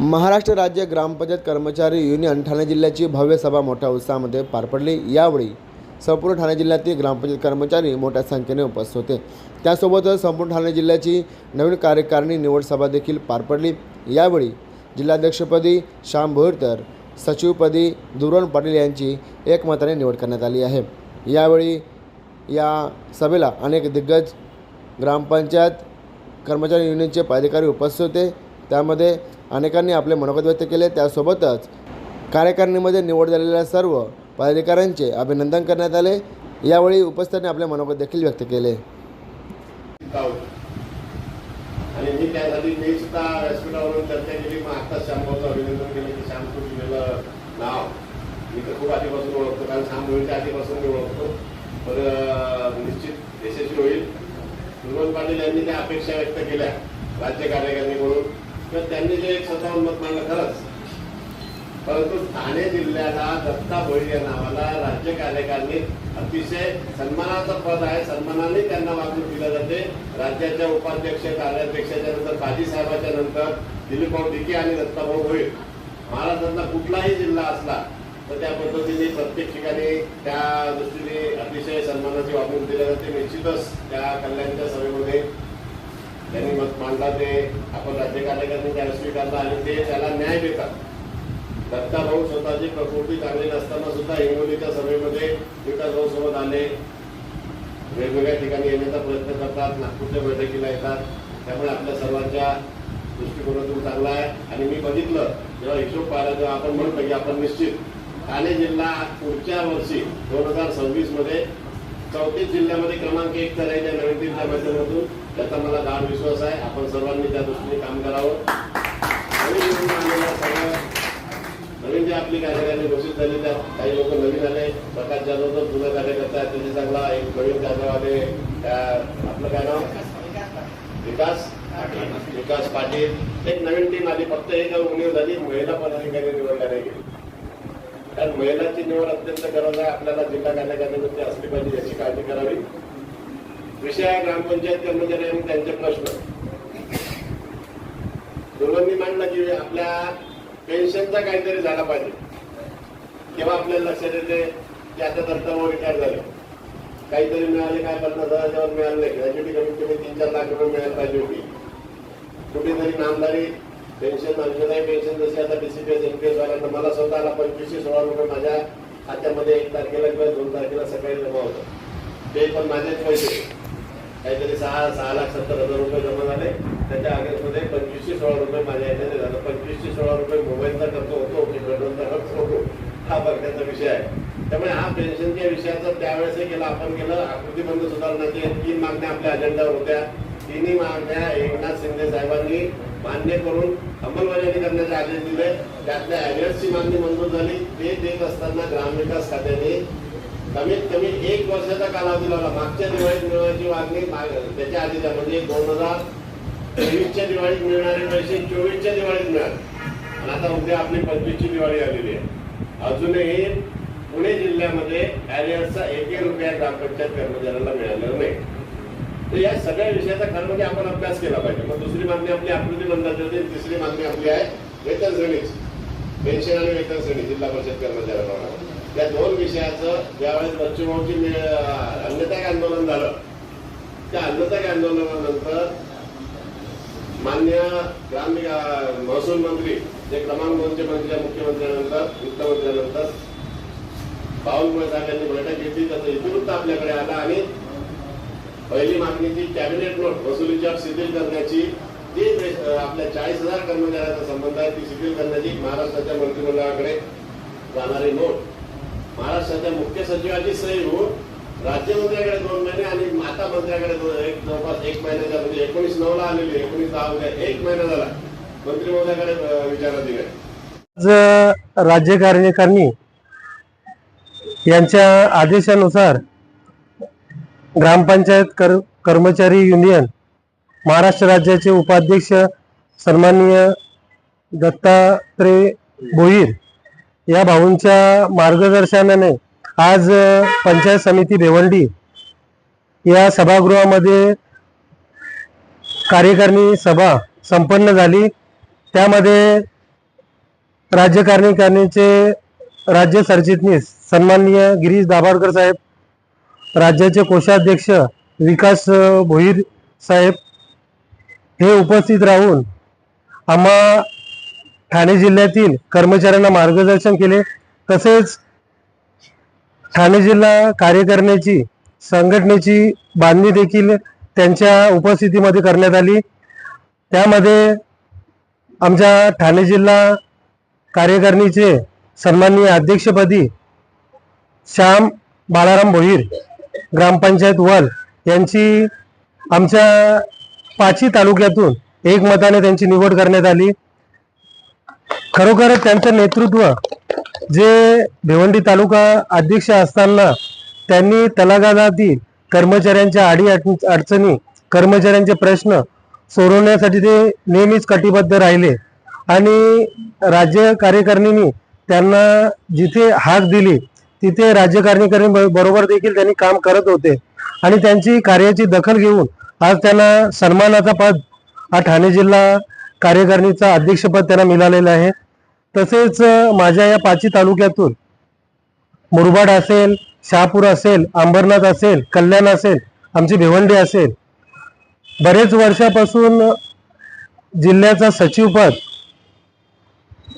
महाराष्ट्र राज्य ग्रामपंचायत कर्मचारी युनियन ठाणे जिल्ह्याची भव्य सभा मोठ्या उत्साहामध्ये पार पडली. यावेळी संपूर्ण ठाणे जिल्ह्यातील ग्रामपंचायत कर्मचारी मोठ्या संख्येने उपस्थित होते. त्यासोबतच संपूर्ण ठाणे जिल्ह्याची नवीन कार्यकारिणी निवड सभा देखील पार पडली. यावेळी जिल्हाध्यक्षपदी श्याम भोईर तर सचिवपदी दुरण पाटील यांची एकमताने निवड करण्यात आली आहे. यावेळी या सभेला अनेक दिग्गज ग्रामपंचायत कर्मचारी युनियनचे पदाधिकारी उपस्थित होते. त्यामध्ये अनेकांनी आपले मनोगत व्यक्त केले. त्यासोबतच कार्यकारिणीमध्ये निवड झालेल्या सर्व पदाधिकाऱ्यांचे अभिनंदन करण्यात आले. यावेळी उपस्थितांनी आपले मनोगत देखील व्यक्त केले. आणि मी त्यासाठी मी सुद्धा व्यासपीठावरून चर्चा केली. मग आता श्यामभाऊचं अभिनंदन केलं की श्याम दिलेलं नाव. मी तर खूप आधीपासून ओळखतो कारण श्याम मोहितच्या आधीपासून मी ओळखतो. तर निश्चित यशस्वी होईल. सुरवण पाटील यांनी त्या अपेक्षा व्यक्त केल्या राज्य कार्यकारिणी म्हणून तर त्यांनी जे एक स्वतःहून मत मांडलं खरंच. परंतु ठाणे जिल्ह्याला दत्ता भोईर या नावाला राज्य कार्यकारिणीत अतिशय सन्मानाचं पद आहे. सन्मानाने त्यांना वागणूक दिलं जाते. राज्याच्या उपाध्यक्ष कार्याध्यक्षाच्या नंतर बाजीसाहेबाच्या नंतर दिलीपभाऊ डिके आणि दत्ताभाऊ भोईर. महाराष्ट्रातला कुठलाही जिल्हा असला तर त्या पद्धतीने प्रत्येक ठिकाणी त्या दृष्टीने अतिशय सन्मानाची वागणूक दिली जाते. निश्चितच त्या कल्याणच्या सभेमध्ये त्यांनी मत मांडला ते आपण राज्य कार्यकारिणी त्या स्वीकारला आणि ते त्याला न्याय देतात. दत्ता भाऊ स्वतःची प्रकृती चांगली नसताना सुद्धा हिंगोलीच्या सभेमध्ये विकास भाऊ सोबत आले. वेगवेगळ्या ठिकाणी येण्याचा प्रयत्न करतात नागपूरच्या बैठकीला येतात. त्यामुळे आपल्या सर्वांच्या दृष्टिकोनातून चांगला आहे. आणि मी बघितलं जेव्हा हिशोब पाहिला तेव्हा आपण म्हणतो की आपण निश्चित. ठाणे जिल्हा पुढच्या वर्षी दोन हजार सव्वीसमध्ये चौतीस जिल्ह्यामध्ये क्रमांक एक करायच्या नवीन दिल्लीच्या माध्यमातून त्याचा मला गाढ विश्वास आहे. आपण सर्वांनी त्या दृष्टीने काम करावं. नवीन नवीन जे आपली कार्यकारिणी घोषित झाली त्यात काही लोक नवीन आले. प्रकाश जाधव तर जुना कार्यकर्ता आहे त्यांनी चांगला एक नवीन जाधव आले आपलं काय नाव? विकास विकास पाटील. एक नवीन टीम आली. फक्त एक उणीव झाली महिला पदाधिकारी निवडल्या नाही गेली कारण महिलांची निवड अत्यंत गरज आहे. आपल्याला जिल्हा कार्यकारिणीमध्ये असली पाहिजे याची काळजी करावी. विषय ग्रामपंचायत कर्मचारी आणि त्यांचे प्रश्न. दुर्गंधी मांडलं की आपल्या पेन्शनचा काहीतरी झाला पाहिजे. तेव्हा आपल्याला लक्षात येते की आता दत्ताभाऊ रिटायर झाले. काहीतरी मिळाले काय पन्नास हजाराच्यावर मिळाले नाही. ग्रॅज्युटी कमीत कमी तीन चार लाख रुपये मिळायला पाहिजे होती. कुठेतरी नामदारी पेन्शन अंशदायी पेन्शन जशी आता डीसीपीएस एनपीएस वाल्यांना मला स्वतःला पंचवीसशे सोळा रुपये माझ्या खात्यामध्ये एक तारखेला किंवा दोन तारखेला सकाळी जमा होतं ते पण माझेच पैसे. काहीतरी सहा सहा लाख सत्तर हजार रुपये जमा झाले. त्याच्या अगेन्स्टमध्ये पंचवीसशे सोळा रुपये माझ्या याच्याने झालं पंचवीसशे सोळा रुपये मोबाईलचा खर्च होतो की पेट्रोलचा खर्च होतो हा बघण्याचा विषय आहे. त्यामुळे हा पेन्शनच्या विषयाचा त्यावेळेस केलं आपण केलं. आकृतीबंध सुधारण्याचे तीन मागण्या आपल्या अजेंडावर होत्या. तिन्ही मागण्या एकनाथ शिंदे साहेबांनी मान्य करून अंमलबजावणी करण्याचे आदेश दिले. त्यातल्या ॲरियर्सची मागणी मंजूर झाली. ते देत असताना ग्रामविकास खात्याने कमीत कमी एक वर्षाचा कालावधी लावला. मागच्या दिवाळीत मिळवायची मागणी त्याच्या आधीचा म्हणजे दोन हजार तेवीसच्या दिवाळीत मिळणारे पैसे चोवीसच्या दिवाळीत मिळाले. आणि आता उद्या आपली पंचवीसची दिवाळी आलेली आहे. अजूनही पुणे जिल्ह्यामध्ये ॲरियर्सचा एकही रुपया ग्रामपंचायत कर्मचाऱ्यांना मिळालेला नाही. तर या सगळ्या विषयाचा खरं म्हणजे आपण अभ्यास केला पाहिजे. मग दुसरी मागणी आपली आकृती बंदाची होती तिसरी मागणी आपली आहे वेतन श्रेणीची. पेन्शन आणि वेतन श्रेणी जिल्हा परिषद कर्मचाऱ्यांना. या दोन विषयाचं ज्यावेळेस बच्चूभाऊची अन्नत्याग आंदोलन झालं त्या अन्नत्याग आंदोलनानंतर मान्य ग्राम महसूल मंत्री जे क्रमांक दोनचे मंत्री आहे, मुख्यमंत्र्यानंतर वित्तमंत्र्यानंतर बावनकुळे साहेब यांनी बैठक घेतली. त्याचा इतिवृत्त आपल्याकडे आला आणि पहिली मागणीची कॅबिनेट नोट वसुलीच्या शिथिल करण्याची जी आपल्या चाळीस हजार कर्मचाऱ्यांचा संबंध आहे ती शिथिल करण्याची महाराष्ट्राच्या मंत्रिमंडळाकडे जाणारी नोट महाराष्ट्राच्या मुख्य सचिवाची सही होऊन राज्यमंत्र्याकडे दोन महिने आणि माता मंत्र्याकडे एक जवळपास एक महिन्याच्या म्हणजे एकोणीस नऊ ला आलेली एकोणीस दहा उद्या एक महिना झाला. मंत्री महोदयाकडे विचारात विचाराधीन आहे आज राज्यकारिणी यांच्या आदेशानुसार ग्रामपंचायत कर कर्मचारी युनियन महाराष्ट्र राज्याचे उपाध्यक्ष सन्माननीय दत्तात्रय भोईर या भाऊंच्या मार्गदर्शनाने आज पंचायत समिती भेवंडी या सभागृहामध्ये कार्यकारिणी सभा संपन्न झाली. त्यामध्ये राज्यकारणी राज्य सरचिटणीस सन्माननीय गिरीश दाभाडकर साहेब राज्याचे कोषाध्यक्ष विकास भोईर साहेब हे उपस्थित राहून आम्हा ठाणे जिल्ह्यातील कर्मचाऱ्यांना मार्गदर्शन केले. तसेच ठाणे जिल्हा कार्य करण्याची संघटनेची बांधणी देखील त्यांच्या उपस्थितीमध्ये करण्यात आली. त्यामध्ये आमच्या ठाणे जिल्हा कार्यकारिणीचे सन्माननीय अध्यक्षपदी श्याम बाळाराम भोईर ग्रामपंचायत वल यांची आमच्या पाची तालुक्यातून एकमताने त्यांची निवड करण्यात आली. खरोखरच त्यांचं नेतृत्व जे भिवंडी तालुका अध्यक्ष असताना त्यांनी तलागातील कर्मचाऱ्यांच्या आडी अडचणी कर्मचाऱ्यांचे प्रश्न सोडवण्यासाठी ते नेहमीच कटिबद्ध राहिले. आणि राज्य कार्यकारिणींनी त्यांना जिथे हाक दिली तिथे राज्यकारणीकरणी बरोबर देखील त्यांनी काम करत होते. आणि त्यांची कार्याची दखल घेऊन आज त्यांना सन्मानाचा पद हा ठाणे जिल्हा कार्यकारिणीचा अध्यक्षपद त्यांना मिळालेलं आहे. तसेच माझ्या या पाची तालुक्यातून मुरबाड असेल शहापूर असेल अंबरनाथ असेल कल्याण असेल आमची भिवंडी असेल बरेच वर्षापासून जिल्ह्याचा सचिवपद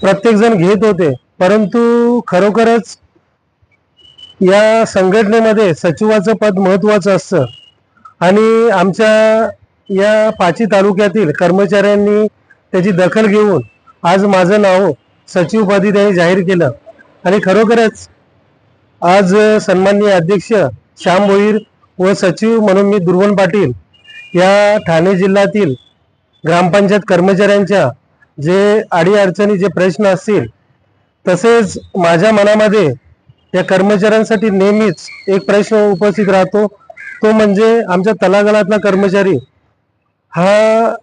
प्रत्येकजण घेत होते. परंतु खरोखरच या संघटनेमध्ये सचिवाचं पद महत्त्वाचं असतं. आणि आमच्या या पाची तालुक्यातील कर्मचाऱ्यांनी त्याची दखल घेऊन आज माझं नाव सचिवपदी त्यांनी जाहीर केलं. आणि खरोखरच आज सन्माननीय अध्यक्ष श्याम भोईर व सचिव म्हणून मी दुर्वन पाटील या ठाणे जिल्ह्यातील ग्रामपंचायत कर्मचाऱ्यांच्या जे अडीअडचणी जे प्रश्न असतील तसेच माझ्या मनामध्ये या कर्मचाऱ्यांसाठी नेहमीच एक प्रश्न उपस्थित राहतो. तो म्हणजे आमच्या तलागलातला कर्मचारी हा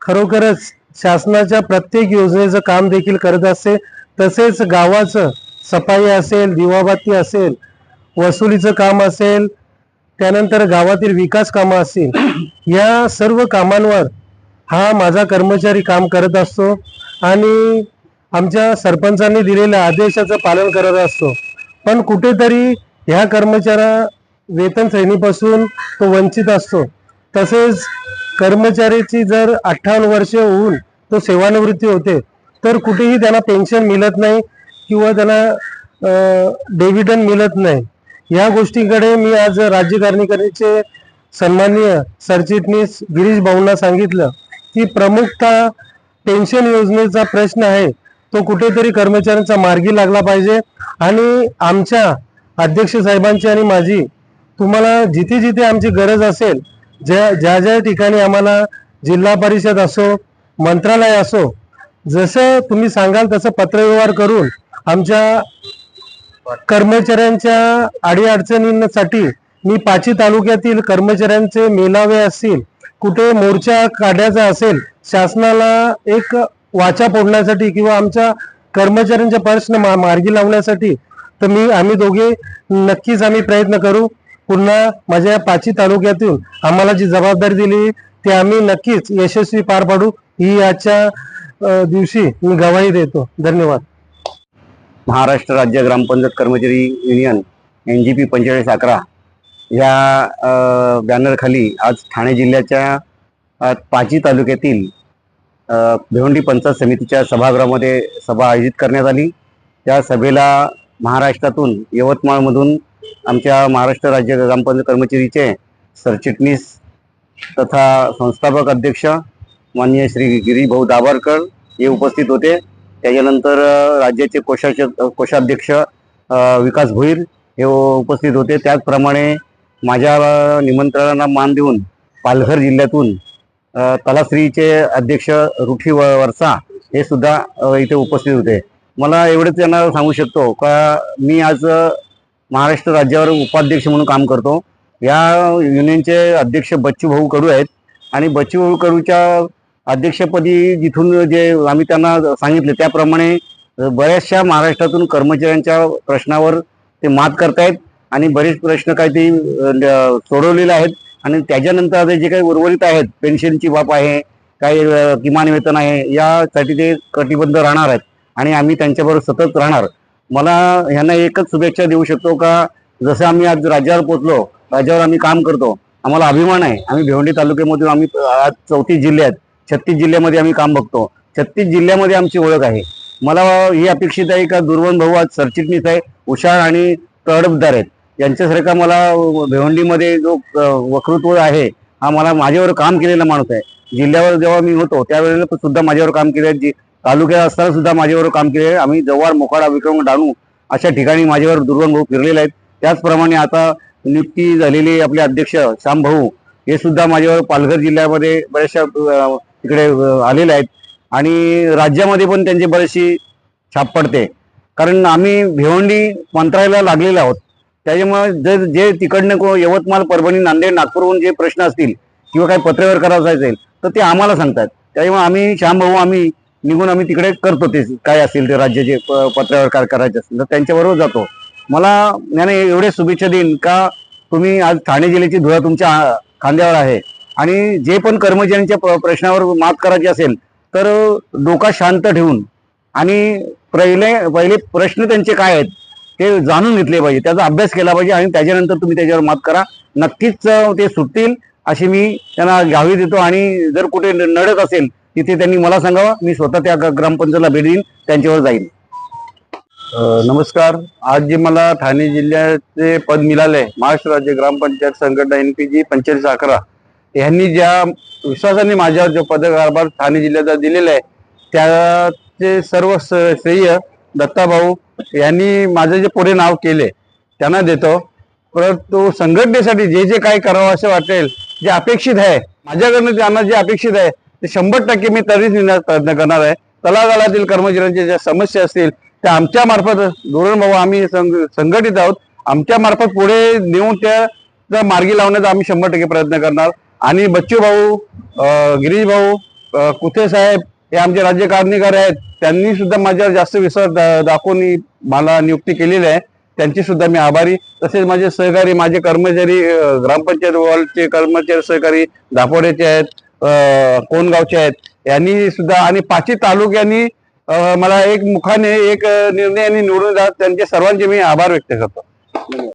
खरोखरच शासनाच्या प्रत्येक योजनेचं काम देखील करत असते. तसेच गावाचं सफाई असेल दिवाबाती असेल वसुलीचं काम असेल त्यानंतर गावातील विकास कामं असतील या सर्व कामांवर हा माझा कर्मचारी काम करत असतो. आणि आमच्या सरपंचांनी दिलेल्या आदेशाचं पालन करत असतो. पण कुठेतरी ह्या कर्मचाऱ्या वेतन श्रेणीपासून तो वंचित असतो. तसेच कर्मचाऱ्याची जर अठ्ठावन्न वर्ष होऊन तो सेवानिवृत्ती होते तर कुठेही त्यांना पेन्शन मिळत नाही किंवा त्यांना डेव्हिडन मिळत नाही. या गोष्टीकडे मी आज राज्यकारणीकरणीचे सन्माननीय सरचिटणीस गिरीश भाऊंना सांगितलं की प्रमुखता पेन्शन योजनेचा प्रश्न आहे. तो कुठेतरी कर्मचाऱ्यांचा मार्गी लागला पाहिजे. आणि आमच्या अध्यक्ष साहेबांची आणि माझी तुम्हाला जिथे जिथे आमची गरज असेल ज्या ज्या ज्या ठिकाणी आम्हाला जिल्हा परिषद असो मंत्रालय असो जसं तुम्ही सांगाल तसं पत्रव्यवहार करून आमच्या कर्मचाऱ्यांच्या अडीअडचणींसाठी मी पाची तालुक्यातील कर्मचाऱ्यांचे मेलावे असतील कुठे मोर्चा काढायचा असेल शासनाला एक वाचा फोडण्यासाठी किंवा आमच्या कर्मचाऱ्यांच्या प्रश्न मा- मार्गी लावण्यासाठी तर मी आम्ही दोघे नक्कीच आम्ही प्रयत्न करू. पुन्हा माझ्या पाची तालुक्यातून आम्हाला जी जबाबदारी दिली ती आम्ही नक्कीच यशस्वी पार पाडू. ही आजच्या दिवशी मी गवाही देतो. धन्यवाद. महाराष्ट्र राज्य ग्रामपंचायत कर्मचारी युनियन एन जी पी पंचेचाळीस अकरा या बॅनरखाली आज ठाणे जिल्ह्याच्या पाची तालुक्यातील भिवंडी पंचायत समितीच्या सभागृहामध्ये सभा आयोजित करण्यात आली. त्या सभेला महाराष्ट्रातून यवतमाळमधून आमच्या महाराष्ट्र राज्य ग्रामपंचायत कर्मचारीचे सरचिटणीस तथा संस्थापक अध्यक्ष माननीय श्री गिरीभाऊ दाभारकर हे उपस्थित होते. त्याच्यानंतर राज्याचे कोषाचे कोषाध्यक्ष विकास भोईर हे उपस्थित होते. त्याचप्रमाणे माझ्या निमंत्रणांना निमंत्रणाला मान देऊन पालघर जिल्ह्यातून कलाश्रीचे तलाश्रीचे अध्यक्ष रुठी व- वरसा हे सुद्धा इथे उपस्थित होते. मला एवढंच त्यांना सांगू शकतो का मी आज महाराष्ट्र राज्यावर उपाध्यक्ष म्हणून काम करतो. या युनियनचे अध्यक्ष बच्चू भाऊ कडू आहेत. आणि बच्चू भाऊ कडूच्या अध्यक्षपदी जिथून जे आम्ही त्यांना सांगितले त्याप्रमाणे बऱ्याचशा महाराष्ट्रातून कर्मचाऱ्यांच्या प्रश्नावर ते मात करतायत. आणि बरेच प्रश्न काही ते सोडवलेले आहेत. आणि त्याच्यानंतर आता जे काही उर्वरित आहेत पेन्शनची बाब आहे काही किमान वेतन आहे यासाठी ते कटिबद्ध राहणार आहेत. आणि आम्ही त्यांच्याबरोबर सतत राहणार. मला ह्यांना एकच शुभेच्छा देऊ शकतो का? जसं आम्ही आज राज्यावर पोचलो राज्यावर आम्ही काम करतो आम्हाला अभिमान आहे. आम्ही भिवंडी तालुक्यामधून आम्ही आज चौतीस जिल्ह्यात छत्तीस जिल्ह्यामध्ये आम्ही काम बघतो. छत्तीस जिल्ह्यामध्ये आमची ओळख आहे. मला ही अपेक्षित आहे का दुर्वन भाऊ आज सरचिटणीस आहे हुशार आणि तडफदार आहेत. यांच्यासारखा मला भिवंडीमध्ये जो वक्तृत्व आहे हा मला माझ्यावर काम केलेला माणूस आहे. जिल्ह्यावर जेव्हा मी होतो त्यावेळेला सुद्धा माझ्यावर काम केले तालुक्यात असताना सुद्धा माझ्यावर काम केले आम्ही जव्हार मोखाडा विक्रम डाणू अशा ठिकाणी माझ्यावर दुर्गम भाऊ फिरलेले आहेत. त्याचप्रमाणे आता नियुक्ती झालेले आपले अध्यक्ष श्याम भाऊ. हे सुद्धा माझ्यावर पालघर जिल्ह्यामध्ये बऱ्याचशा इकडे तिकडे आलेले आहेत. आणि राज्यामध्ये पण त्यांची बरीचशी छाप पडते. कारण आम्ही भिवंडी मंत्रालयाला लागलेलो आहोत. त्याच्यामुळे जर जे तिकडनं को यवतमाळ परभणी नांदेड नागपूरहून जे प्रश्न असतील किंवा काही पत्रव्यवहार करायचा असेल तर ते आम्हाला सांगतात त्याच्यामुळे आम्ही श्यामभाऊ आम्ही निघून आम्ही तिकडे करतो ते काय असेल ते राज्याचे प- काय करायचे असेल तर त्यांच्याबरोबर जातो. मला याने एवढे शुभेच्छा देईन का तुम्ही आज ठाणे जिल्ह्याची धुळा तुमच्या खांद्यावर आहे आणि जे पण कर्मचाऱ्यांच्या प्रश्नावर मात करायची असेल तर डोका शांत ठेवून आणि पहिले पहिले प्रश्न त्यांचे काय आहेत ते जाणून घेतले पाहिजे. त्याचा अभ्यास केला पाहिजे आणि त्याच्यानंतर तुम्ही त्याच्यावर मात करा. नक्कीच ते सुटतील अशी मी त्यांना घ्यावी देतो आणि जर कुठे नडत असेल तिथे त्यांनी मला सांगावं मी स्वतः त्या ग्रामपंचायतला भेट देईन त्यांच्यावर जाईन. नमस्कार. आज जे मला ठाणे जिल्ह्याचे पद मिळाले महाराष्ट्र राज्य ग्रामपंचायत संघटना एन पी जी अकरा यांनी ज्या विश्वासाने माझ्यावर जो पदकारभार ठाणे जिल्ह्याचा दिलेला आहे त्याचे सर्व श्रेय दत्ताभाऊ यांनी माझं जे पुढे नाव केले त्यांना देतो. परंतु संघटनेसाठी जे जे काही करावं असं वाटेल जे अपेक्षित आहे माझ्याकडनं त्यांना जे अपेक्षित आहे ते शंभर टक्के मी तरीच नेण्याचा प्रयत्न करणार आहे. तलागालातील कर्मचाऱ्यांच्या ज्या समस्या असतील त्या आमच्या मार्फत धोरण भाऊ आम्ही संघ- संघटित आहोत. आमच्या मार्फत पुढे नेऊन त्या मार्गी लावण्याचा आम्ही शंभर टक्के प्रयत्न करणार. आणि बच्चू भाऊ अं, गिरीश भाऊ कुथे साहेब हे आमचे राज्यकारणीकार आहेत. त्यांनी सुद्धा माझ्यावर जास्त विश्वास दा- दाखवून मला नियुक्ती केलेली आहे. त्यांची सुद्धा मी आभारी. तसेच माझे सहकारी माझे कर्मचारी ग्रामपंचायत वॉर्डचे कर्मचारी सहकारी दापोड्याचे आहेत. कोणगावचे आहेत. यांनी सुद्धा आणि पाचही तालुक्यांनी मला एक मुखाने एक निर्णयाने निवडून जात त्यांचे सर्वांचे मी आभार व्यक्त करतो.